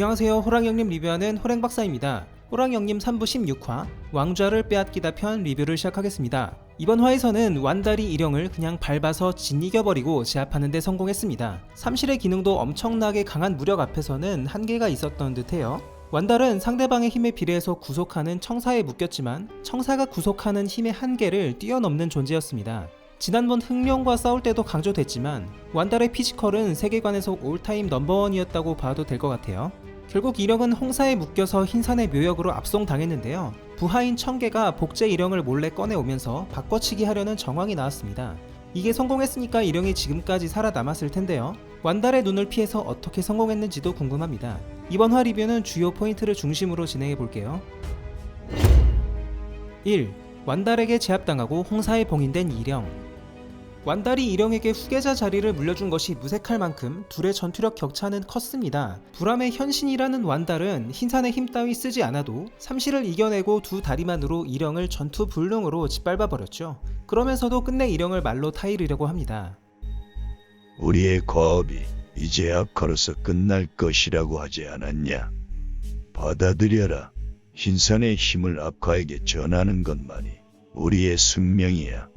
안녕하세요. 호랑이 형님 리뷰하는 호랭 박사입니다. 호랑이 형님 3부 16화 왕좌를 빼앗기다 편 리뷰를 시작하겠습니다. 이번 화에서는 완다리 일영을 그냥 밟아서 짓이겨버리고 제압하는 데 성공했습니다. 삼실의 기능도 엄청나게 강한 무력 앞에서는 한계가 있었던 듯해요. 완달은 상대방의 힘에 비례해서 구속하는 청사에 묶였지만 청사가 구속하는 힘의 한계를 뛰어넘는 존재였습니다. 지난번 흑룡과 싸울 때도 강조됐지만 완달의 피지컬은 세계관에서 올타임 넘버원이었다고 봐도 될 것 같아요. 결국 이령은 홍사에 묶여서 흰산의 묘역으로 압송당했는데요. 부하인 청계가 복제 이령을 몰래 꺼내오면서 바꿔치기 하려는 정황이 나왔습니다. 이게 성공했으니까 이령이 지금까지 살아남았을 텐데요. 완달의 눈을 피해서 어떻게 성공했는지도 궁금합니다. 이번 화 리뷰는 주요 포인트를 중심으로 진행해 볼게요. 1. 완달에게 제압당하고 홍사에 봉인된 이령. 완달이 이령에게 후계자 자리를 물려준 것이 무색할 만큼 둘의 전투력 격차는 컸습니다. 불암의 현신이라는 완달은 흰산의 힘 따위 쓰지 않아도 삼실을 이겨내고 두 다리만으로 이령을 전투 불능으로 짓밟아 버렸죠. 그러면서도 끝내 이령을 말로 타이르려고 합니다. 우리의 거업이 이제야 걸어서 끝날 것이라고 하지 않았냐? 받아들여라. 흰산의 힘을 압카에게 전하는 것만이 우리의 숙명이야.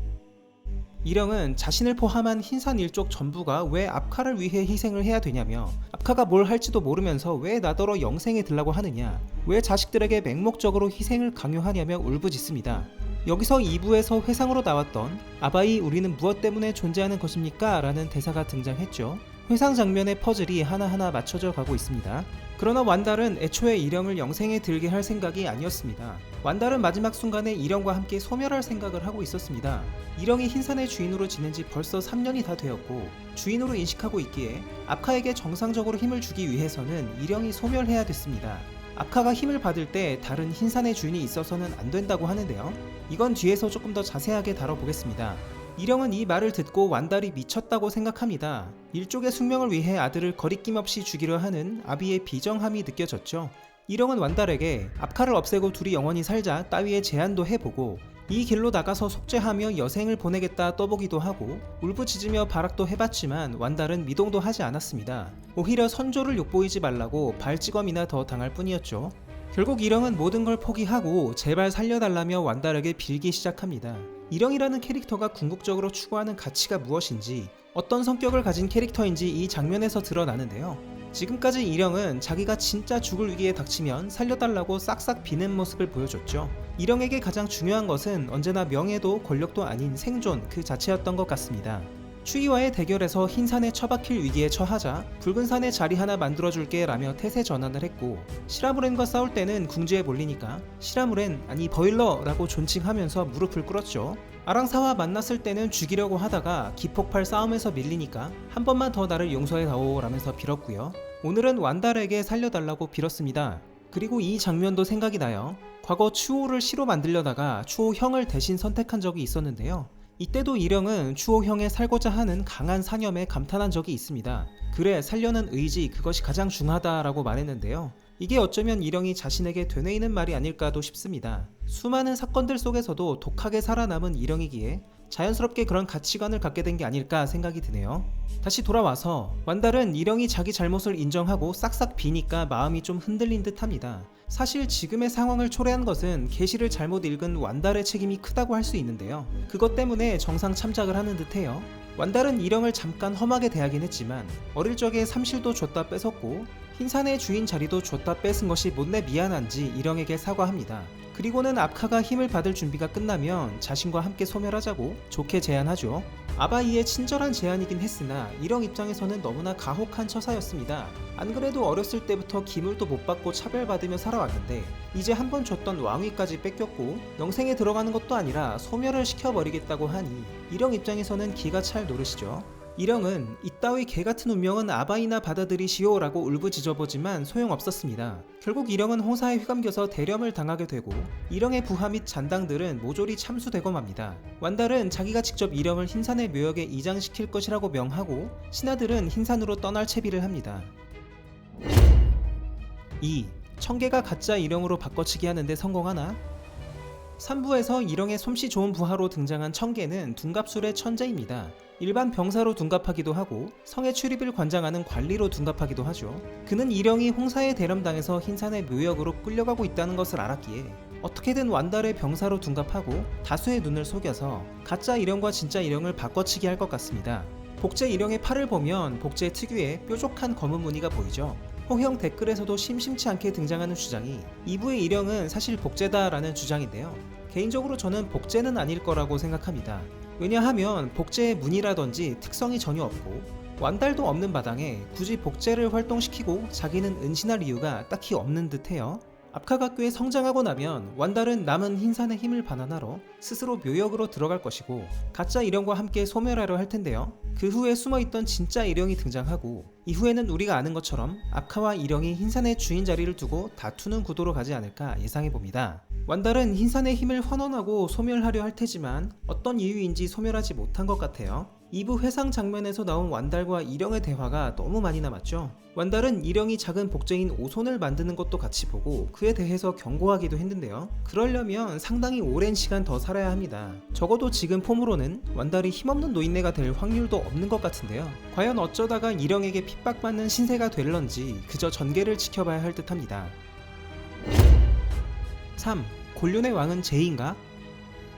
이령은 자신을 포함한 흰산 일족 전부가 왜 압카를 위해 희생을 해야 되냐며 압카가 뭘 할지도 모르면서 왜 나더러 영생에 들라고 하느냐 왜 자식들에게 맹목적으로 희생을 강요하냐며 울부짖습니다. 여기서 2부에서 회상으로 나왔던 아바이 우리는 무엇 때문에 존재하는 것입니까? 라는 대사가 등장했죠. 회상 장면의 퍼즐이 하나하나 맞춰져 가고 있습니다. 그러나 완달은 애초에 이령을 영생에 들게 할 생각이 아니었습니다. 완달은 마지막 순간에 이령과 함께 소멸할 생각을 하고 있었습니다. 이령이 흰산의 주인으로 지낸 지 벌써 3년이 다 되었고 주인으로 인식하고 있기에 아카에게 정상적으로 힘을 주기 위해서는 이령이 소멸해야 됐습니다. 아카가 힘을 받을 때 다른 흰산의 주인이 있어서는 안 된다고 하는데요. 이건 뒤에서 조금 더 자세하게 다뤄보겠습니다. 이령은 이 말을 듣고 완달이 미쳤다고 생각합니다. 일족의 숙명을 위해 아들을 거리낌 없이 죽이려 하는 아비의 비정함이 느껴졌죠. 이령은 완달에게 압카를 없애고 둘이 영원히 살자 따위의 제안도 해보고 이 길로 나가서 속죄하며 여생을 보내겠다 떠보기도 하고 울부짖으며 발악도 해봤지만 완달은 미동도 하지 않았습니다. 오히려 선조를 욕보이지 말라고 발찌검이나 더 당할 뿐이었죠. 결국 이령은 모든 걸 포기하고 제발 살려달라며 완달에게 빌기 시작합니다. 이령이라는 캐릭터가 궁극적으로 추구하는 가치가 무엇인지 어떤 성격을 가진 캐릭터인지 이 장면에서 드러나는데요. 지금까지 이령은 자기가 진짜 죽을 위기에 닥치면 살려달라고 싹싹 비는 모습을 보여줬죠. 이령에게 가장 중요한 것은 언제나 명예도 권력도 아닌 생존 그 자체였던 것 같습니다. 추위와의 대결에서 흰 산에 처박힐 위기에 처하자 붉은 산에 자리 하나 만들어줄게 라며 태세 전환을 했고 시라무렌과 싸울 때는 궁지에 몰리니까 시라무렌 아니 버일러 라고 존칭하면서 무릎을 꿇었죠. 아랑사와 만났을 때는 죽이려고 하다가 기폭발 싸움에서 밀리니까 한 번만 더 나를 용서해 다오 라면서 빌었고요. 오늘은 완달에게 살려달라고 빌었습니다. 그리고 이 장면도 생각이 나요. 과거 추호를 시로 만들려다가 추호 형을 대신 선택한 적이 있었는데요. 이때도 이령은 추호 형에 살고자 하는 강한 사념에 감탄한 적이 있습니다. 그래 살려는 의지 그것이 가장 중하다라고 말했는데요. 이게 어쩌면 이령이 자신에게 되뇌이는 말이 아닐까도 싶습니다. 수많은 사건들 속에서도 독하게 살아남은 이령이기에 자연스럽게 그런 가치관을 갖게 된 게 아닐까 생각이 드네요. 다시 돌아와서 완달은 이령이 자기 잘못을 인정하고 싹싹 비니까 마음이 좀 흔들린 듯 합니다. 사실 지금의 상황을 초래한 것은 계시를 잘못 읽은 완달의 책임이 크다고 할 수 있는데요. 그것 때문에 정상 참작을 하는 듯해요. 완달은 이령을 잠깐 험하게 대하긴 했지만 어릴 적에 삼실도 줬다 뺏었고 흰산의 주인 자리도 줬다 뺏은 것이 못내 미안한지 이령에게 사과합니다. 그리고는 압카가 힘을 받을 준비가 끝나면 자신과 함께 소멸하자고 좋게 제안하죠. 아바이의 친절한 제안이긴 했으나 이령 입장에서는 너무나 가혹한 처사였습니다. 안 그래도 어렸을 때부터 기물도 못 받고 차별받으며 살아왔는데 이제 한 번 줬던 왕위까지 뺏겼고 영생에 들어가는 것도 아니라 소멸을 시켜버리겠다고 하니 이령 입장에서는 기가 찰 노릇이죠. 이령은 이따위 개같은 운명은 아바이나 받아들이시오 라고 울부짖어보지만 소용없었습니다. 결국 이령은 홍사에 휘감겨서 대렴을 당하게 되고 이령의 부하 및 잔당들은 모조리 참수되고 맙니다. 완달은 자기가 직접 이령을 흰산의 묘역에 이장시킬 것이라고 명하고 신하들은 흰산으로 떠날 채비를 합니다. 2. 청계가 가짜 이령으로 바꿔치기 하는데 성공하나? 3부에서 이령의 솜씨 좋은 부하로 등장한 청계는 둔갑술의 천재입니다. 일반 병사로 둔갑하기도 하고 성의 출입을 관장하는 관리로 둔갑하기도 하죠. 그는 일영이 홍사에 대령당해서 흰산의 묘역으로 끌려가고 있다는 것을 알았기에 어떻게든 완달의 병사로 둔갑하고 다수의 눈을 속여서 가짜 일영과 진짜 일영을 바꿔치기 할 것 같습니다. 복제 일영의 팔을 보면 복제 특유의 뾰족한 검은 무늬가 보이죠. 호형 댓글에서도 심심치 않게 등장하는 주장이 2부의 일영은 사실 복제다라는 주장인데요. 개인적으로 저는 복제는 아닐 거라고 생각합니다. 왜냐하면 복제의 무늬라든지 특성이 전혀 없고 완달도 없는 마당에 굳이 복제를 활동시키고 자기는 은신할 이유가 딱히 없는 듯해요. 압카가 꽤 성장하고 나면 완달은 남은 흰산의 힘을 반환하러 스스로 묘역으로 들어갈 것이고 가짜 일영과 함께 소멸하려 할 텐데요. 그 후에 숨어있던 진짜 일영이 등장하고 이후에는 우리가 아는 것처럼 압카와 일영이 흰산의 주인 자리를 두고 다투는 구도로 가지 않을까 예상해 봅니다. 완달은 흰산의 힘을 환원하고 소멸하려 할 테지만 어떤 이유인지 소멸하지 못한 것 같아요. 2부 회상 장면에서 나온 완달과 일영의 대화가 너무 많이 남았죠. 완달은 일영이 작은 복제인 오손을 만드는 것도 같이 보고 그에 대해서 경고하기도 했는데요. 그러려면 상당히 오랜 시간 더 살아야 합니다. 적어도 지금 폼으로는 완달이 힘없는 노인네가 될 확률도 없는 것 같은데요. 과연 어쩌다가 일영에게 핍박받는 신세가 될런지 그저 전개를 지켜봐야 할 듯합니다. 3. 곤륜의 왕은 제인가?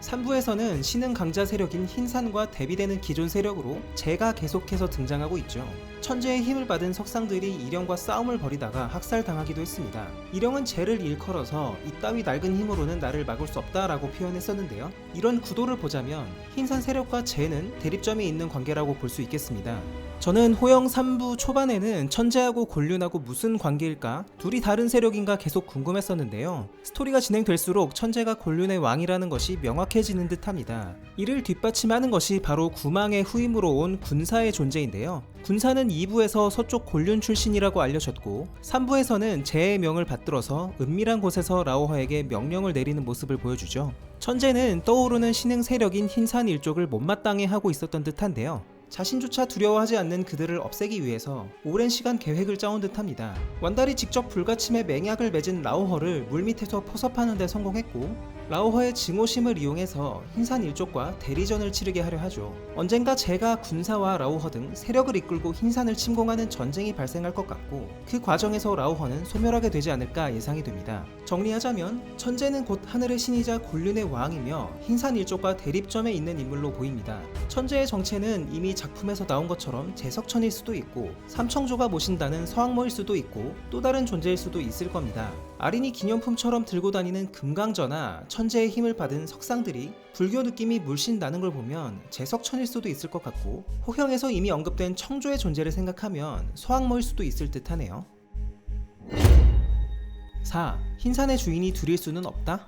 3부에서는 신흥 강자 세력인 흰산과 대비되는 기존 세력으로 제가 계속해서 등장하고 있죠. 천재의 힘을 받은 석상들이 일영과 싸움을 벌이다가 학살당하기도 했습니다. 일영은 죄를 일컬어서 이따위 낡은 힘으로는 나를 막을 수 없다라고 표현했었는데요. 이런 구도를 보자면 흰산 세력과 제는 대립점이 있는 관계라고 볼 수 있겠습니다. 저는 호영 3부 초반에는 천재하고 곤륜하고 무슨 관계일까? 둘이 다른 세력인가 계속 궁금했었는데요. 스토리가 진행될수록 천재가 곤륜의 왕이라는 것이 명확해지는 듯 합니다. 이를 뒷받침하는 것이 바로 구망의 후임으로 온 군사의 존재인데요. 군사는 2부에서 서쪽 곤륜 출신이라고 알려졌고 3부에서는 제의 명을 받들어서 은밀한 곳에서 라오허에게 명령을 내리는 모습을 보여주죠. 천재는 떠오르는 신흥 세력인 흰산 일족을 못마땅해 하고 있었던 듯한데요. 자신조차 두려워하지 않는 그들을 없애기 위해서 오랜 시간 계획을 짜온 듯합니다. 완달이 직접 불가침의 맹약을 맺은 라오허를 물밑에서 포섭하는 데 성공했고 라오허의 증오심을 이용해서 흰산 일족과 대리전을 치르게 하려 하죠. 언젠가 제가 군사와 라오허 등 세력을 이끌고 흰산을 침공하는 전쟁이 발생할 것 같고 그 과정에서 라오허는 소멸하게 되지 않을까 예상이 됩니다. 정리하자면 천재는 곧 하늘의 신이자 곤륜의 왕이며 흰산 일족과 대립점에 있는 인물로 보입니다. 천재의 정체는 이미 작품에서 나온 것처럼 제석천일 수도 있고 삼청조가 모신다는 서학모일 수도 있고 또 다른 존재일 수도 있을 겁니다. 아린이 기념품처럼 들고 다니는 금강저나 천재의 힘을 받은 석상들이 불교 느낌이 물씬 나는 걸 보면 제석천일 수도 있을 것 같고 호형에서 이미 언급된 청조의 존재를 생각하면 서학모일 수도 있을 듯하네요. 4. 흰산의 주인이 둘일 수는 없다?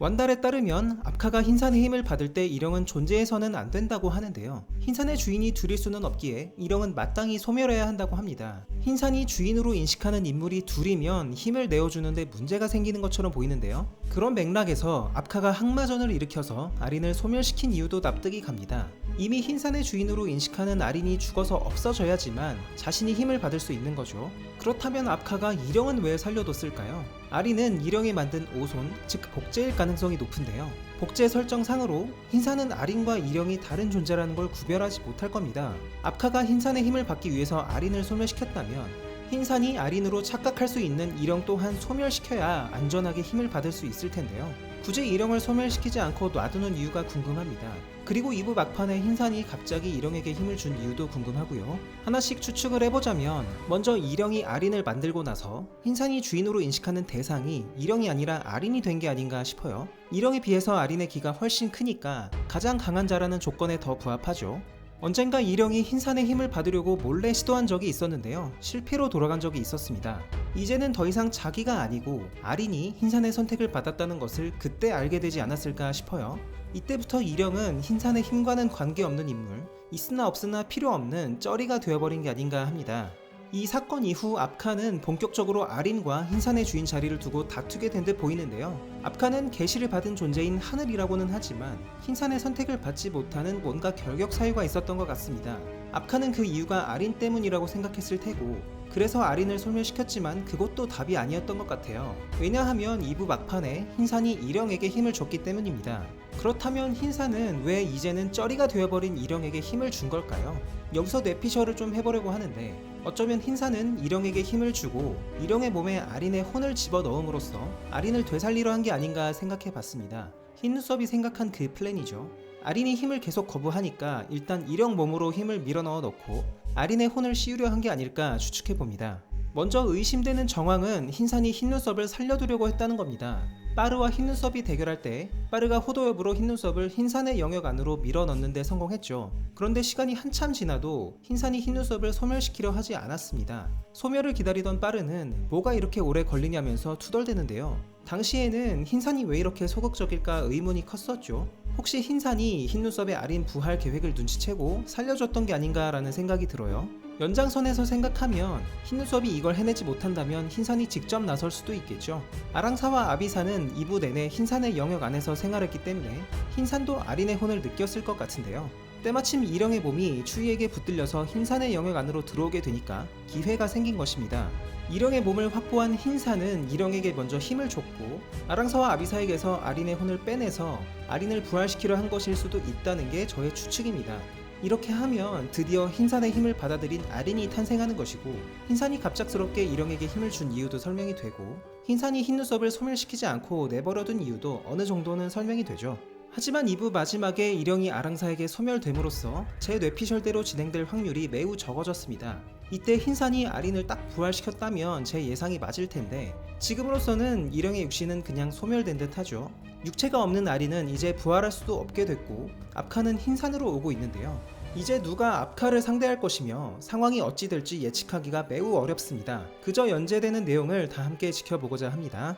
완달에 따르면 압카가 흰산의 힘을 받을 때 일영은 존재해서는 안 된다고 하는데요. 흰산의 주인이 둘일 수는 없기에 일영은 마땅히 소멸해야 한다고 합니다. 흰산이 주인으로 인식하는 인물이 둘이면 힘을 내어주는데 문제가 생기는 것처럼 보이는데요. 그런 맥락에서 압카가 항마전을 일으켜서 아린을 소멸시킨 이유도 납득이 갑니다. 이미 흰산의 주인으로 인식하는 아린이 죽어서 없어져야지만 자신이 힘을 받을 수 있는 거죠. 그렇다면 압카가 일영은 왜 살려뒀을까요? 아린은 일영이 만든 오손, 즉 복제일 가능성이 높은데요. 복제 설정상으로 흰산은 아린과 일영이 다른 존재라는 걸 구별하지 못할 겁니다. 압카가 흰산의 힘을 받기 위해서 아린을 소멸시켰다면 흰산이 아린으로 착각할 수 있는 일영 또한 소멸시켜야 안전하게 힘을 받을 수 있을 텐데요. 굳이 일영을 소멸시키지 않고 놔두는 이유가 궁금합니다. 그리고 2부 막판에 흰산이 갑자기 일영에게 힘을 준 이유도 궁금하고요. 하나씩 추측을 해보자면 먼저 일영이 아린을 만들고 나서 흰산이 주인으로 인식하는 대상이 일영이 아니라 아린이 된 게 아닌가 싶어요. 일영에 비해서 아린의 기가 훨씬 크니까 가장 강한 자라는 조건에 더 부합하죠. 언젠가 일영이 흰산의 힘을 받으려고 몰래 시도한 적이 있었는데요. 실패로 돌아간 적이 있었습니다. 이제는 더 이상 자기가 아니고 아린이 흰산의 선택을 받았다는 것을 그때 알게 되지 않았을까 싶어요. 이때부터 일영은 흰산의 힘과는 관계없는 인물, 있으나 없으나 필요 없는 쩌리가 되어버린 게 아닌가 합니다. 이 사건 이후 압카는 본격적으로 아린과 흰산의 주인 자리를 두고 다투게 된 듯 보이는데요. 압카는 계시를 받은 존재인 하늘이라고는 하지만 흰산의 선택을 받지 못하는 뭔가 결격 사유가 있었던 것 같습니다. 압카는 그 이유가 아린 때문이라고 생각했을 테고 그래서 아린을 소멸시켰지만 그것도 답이 아니었던 것 같아요. 왜냐하면 2부 막판에 흰산이 일영에게 힘을 줬기 때문입니다. 그렇다면 흰산은 왜 이제는 쩌리가 되어버린 일영에게 힘을 준 걸까요? 여기서 뇌피셜을 좀 해보려고 하는데 어쩌면 흰산은 일영에게 힘을 주고 일영의 몸에 아린의 혼을 집어넣음으로써 아린을 되살리려 한 게 아닌가 생각해 봤습니다. 흰눈썹이 생각한 그 플랜이죠. 아린이 힘을 계속 거부하니까 일단 일영 몸으로 힘을 밀어넣어 넣고 아린의 혼을 씌우려 한 게 아닐까 추측해 봅니다. 먼저 의심되는 정황은 흰산이 흰눈썹을 살려두려고 했다는 겁니다. 빠르와 흰눈썹이 대결할 때 빠르가 호도엽으로 흰눈썹을 흰산의 영역 안으로 밀어넣는데 성공했죠. 그런데 시간이 한참 지나도 흰산이 흰눈썹을 소멸시키려 하지 않았습니다. 소멸을 기다리던 빠르는 뭐가 이렇게 오래 걸리냐면서 투덜대는데요. 당시에는 흰산이 왜 이렇게 소극적일까 의문이 컸었죠. 혹시 흰산이 흰 눈썹의 아린 부활 계획을 눈치채고 살려줬던 게 아닌가라는 생각이 들어요. 연장선에서 생각하면 흰눈썹이 이걸 해내지 못한다면 흰산이 직접 나설 수도 있겠죠. 아랑사와 아비사는 2부 내내 흰산의 영역 안에서 생활했기 때문에 흰산도 아린의 혼을 느꼈을 것 같은데요. 때마침 일영의 몸이 추위에게 붙들려서 흰산의 영역 안으로 들어오게 되니까 기회가 생긴 것입니다. 일영의 몸을 확보한 흰산은 일영에게 먼저 힘을 줬고 아랑사와 아비사에게서 아린의 혼을 빼내서 아린을 부활시키려 한 것일 수도 있다는 게 저의 추측입니다. 이렇게 하면 드디어 흰산의 힘을 받아들인 아린이 탄생하는 것이고 흰산이 갑작스럽게 일영에게 힘을 준 이유도 설명이 되고 흰산이 흰눈썹을 소멸시키지 않고 내버려둔 이유도 어느 정도는 설명이 되죠. 하지만 2부 마지막에 일영이 아랑사에게 소멸됨으로써 제 뇌피셜대로 진행될 확률이 매우 적어졌습니다. 이때 흰산이 아린을 딱 부활시켰다면 제 예상이 맞을 텐데 지금으로서는 일영의 육신은 그냥 소멸된 듯 하죠. 육체가 없는 아린은 이제 부활할 수도 없게 됐고 앞카는 흰산으로 오고 있는데요. 이제 누가 앞카를 상대할 것이며 상황이 어찌 될지 예측하기가 매우 어렵습니다. 그저 연재되는 내용을 다 함께 지켜보고자 합니다.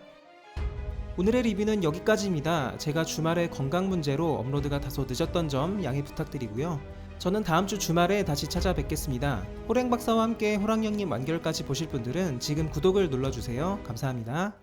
오늘의 리뷰는 여기까지입니다. 제가 주말에 건강 문제로 업로드가 다소 늦었던 점 양해 부탁드리고요. 저는 다음 주 주말에 다시 찾아뵙겠습니다. 호랭 박사와 함께 호랑령님 완결까지 보실 분들은 지금 구독을 눌러주세요. 감사합니다.